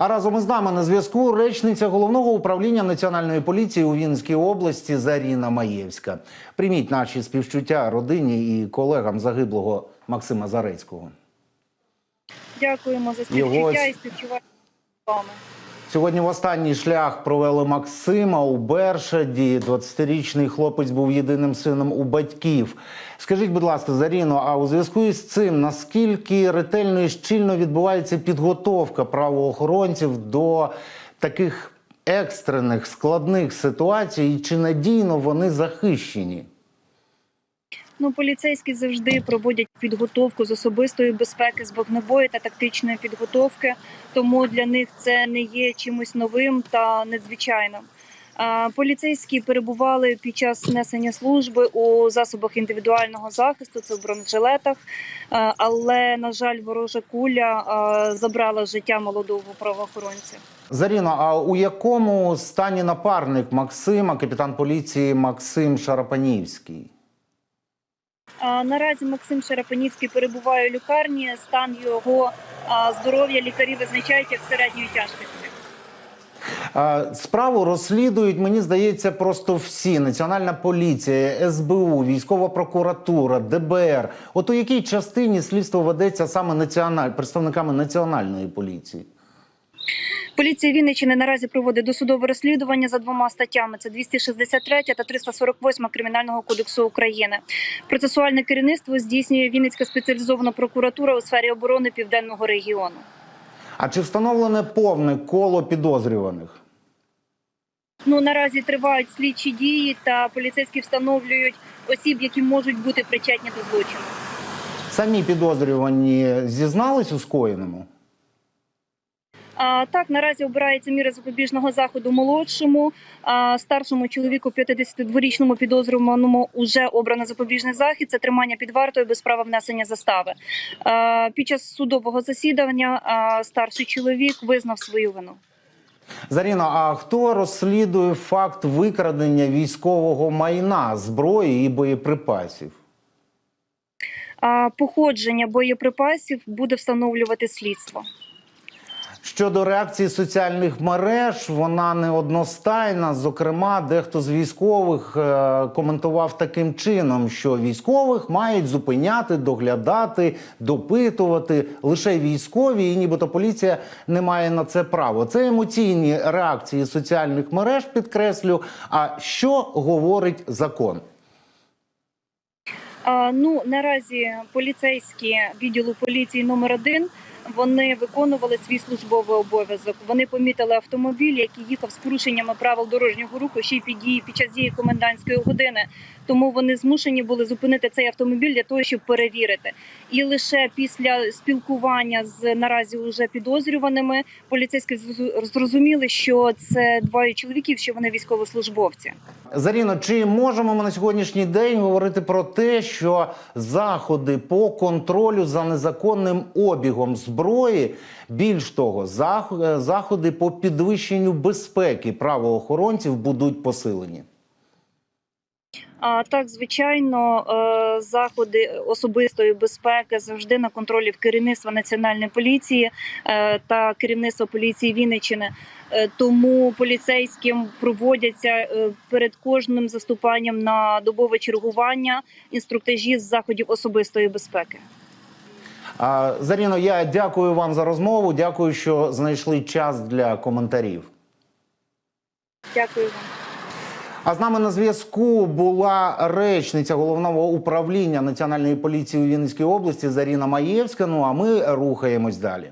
А разом із нами на зв'язку речниця головного управління національної поліції у Вінській області Заріна Маєвська. Прийміть наші співчуття родині і колегам загиблого Максима Зарецького. Дякуємо за співчуття Його... і співчуваємо з вами. Сьогодні в останній шлях провели Максима у Бершаді. 20-річний хлопець був єдиним сином у батьків. Скажіть, будь ласка, Заріно, а у зв'язку із цим наскільки ретельно і щільно відбувається підготовка правоохоронців до таких екстрених складних ситуацій, і чи надійно вони захищені? Ну, поліцейські завжди проводять підготовку з особистої безпеки, з вогневої та тактичної підготовки, тому для них це не є чимось новим та надзвичайним. Поліцейські перебували під час несення служби у засобах індивідуального захисту, це в бронежилетах, але на жаль, ворожа куля забрала життя молодого правоохоронця. Заріно, а у якому стані напарник Максима, капітан поліції Максим Шарапанівський? Наразі Максим Шарапанівський перебуває у лікарні. Стан його здоров'я лікарі визначають як середньої тяжкості. Справу розслідують, мені здається, просто всі: Національна поліція, СБУ, військова прокуратура, ДБР. От у якій частині слідство ведеться саме національ... представниками національної поліції? Поліція Вінниччини наразі проводить досудове розслідування за двома статтями: це 263 та 348 кримінального кодексу України. Процесуальне керівництво здійснює Вінницька спеціалізована прокуратура у сфері оборони південного регіону. А чи встановлене повне коло підозрюваних? Ну наразі тривають слідчі дії, та поліцейські встановлюють осіб, які можуть бути причетні до злочину. Самі підозрювані зізнались у скоєному? А, так, наразі обирається міра запобіжного заходу молодшому, а старшому чоловіку 52-річному підозрюваному уже обрано запобіжний захід. Це тримання під вартою без права внесення застави. А, під час судового засідання а, старший чоловік визнав свою вину. Заріно, а хто розслідує факт викрадення військового майна, зброї і боєприпасів? Походження боєприпасів буде встановлювати слідство. Щодо реакції соціальних мереж, вона неодностайна. Зокрема, дехто з військових е, коментував таким чином, що військових мають зупиняти, доглядати, допитувати лише військові, і нібито поліція не має на це право. Це емоційні реакції соціальних мереж, підкреслю. А що говорить закон? А, ну наразі поліцейські відділу поліції номер 1 вони виконували свій службовий обов'язок. Вони помітили автомобіль, який їхав з порушеннями правил дорожнього руху ще й під дії під час дії комендантської години. Тому вони змушені були зупинити цей автомобіль для того, щоб перевірити. І лише після спілкування з наразі уже підозрюваними поліцейські зрозуміли, що це двоє чоловіків, що вони військовослужбовці. Заріно, чи можемо ми на сьогоднішній день говорити про те, що заходи по контролю за незаконним обігом зброї, більш того, зах- заходи по підвищенню безпеки правоохоронців будуть посилені? А так, звичайно, е, заходи особистої безпеки завжди на контролі в керівництва національної поліції е, та керівництва поліції Вінниччини. Е, Тому поліцейським проводяться перед кожним заступанням на добове чергування інструктажі з заходів особистої безпеки. Заріно, я дякую вам за розмову. Дякую, що знайшли час для коментарів. Дякую вам. А з нами на зв'язку була речниця головного управління національної поліції у Вінницькій області Заріна Маєвська. Ну а ми рухаємось далі.